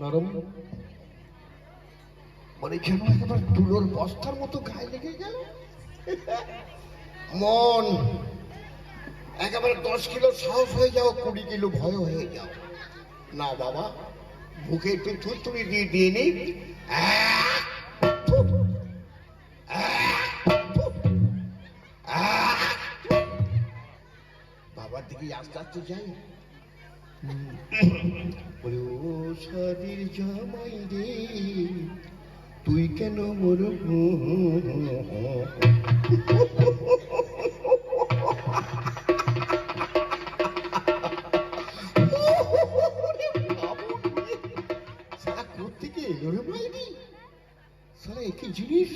নরম মানে মতো গায়ে লেগে গেল মন, একেবারে দশ কিলো সাহস হয়ে যাও, কুড়ি কিলো ভয় হয়ে যাও না বাবা, বুকে একটু থুতুড়ি দিয়ে দিয়ে নি আহ! থু! আহ! থু! আহ! থু! বাবার দিকে আস্তে আস্তে যাই সাদির জামাই রে, তুই কেন মোর সারা একই জিনিস?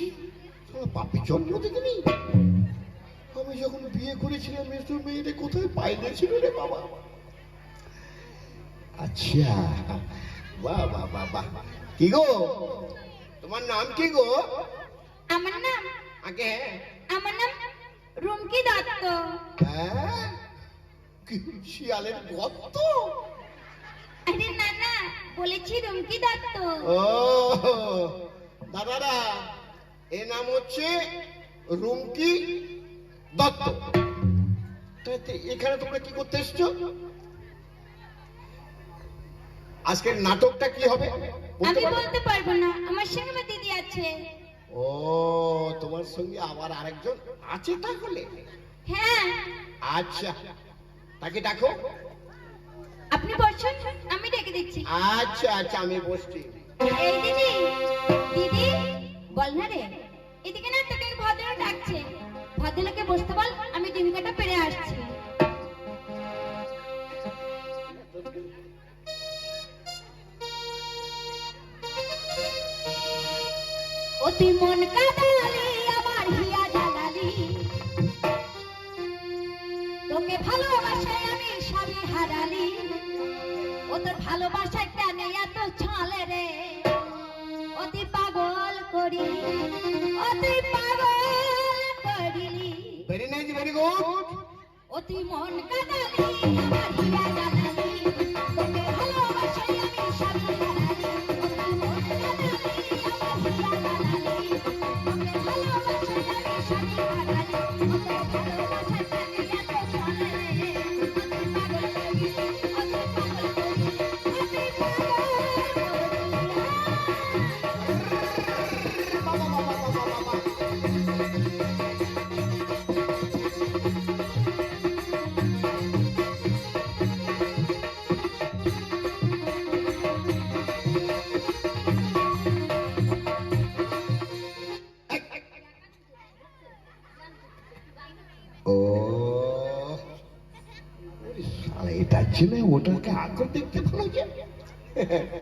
সারা পাপি জন্ম নেই আমি যখন বিয়ে করেছিলাম মেয়েরে কোথায়? পাইলে ছিল রে বাবা। আচ্ছা। বাহ বাহ বাহ বাহ। কি গো? তোমার নাম কি গো? আমার নাম আগে। আমার নাম রুমকি দত্ত। হ্যাঁ? কি শিয়ালের গত্ত আরে না না বলেছি রুমকি দত্ত। ও দাদারা এ নাম হচ্ছে রুমকি দত্ত। তা এখানে তোমরা কি করতে এসছো? আজকের নাটকটা কি হবে? আমি বলতে পারব না আমার সঙ্গে দিদি আছে। ও তোমার সঙ্গে আবার আরেকজন আছে তাহলে? হ্যাঁ। আচ্ছা তাকে ডাকো। আপনি বসুন আমি ডেকে দিচ্ছি। আচ্ছা আচ্ছা আমি বসছি। এই দিদি দিদি বল না রে। এদিকে না তোকে ভদ্রলোক ডাকছে। ভদ্রলোকে বসতে অতি মন কাদালি আমার হিয়া জালালি তোকে ভালোবাসায় আমি স্বামী হারালি। ও তোর ভালোবাসায় টানে এত ছলে রে? অতি পাগল করি অতি পাগল করিলি। ভেরি নাইস ভেরি গুড অতি মন কাদালি আমার ጌታችን ወደ ከአቅም ድግት ነው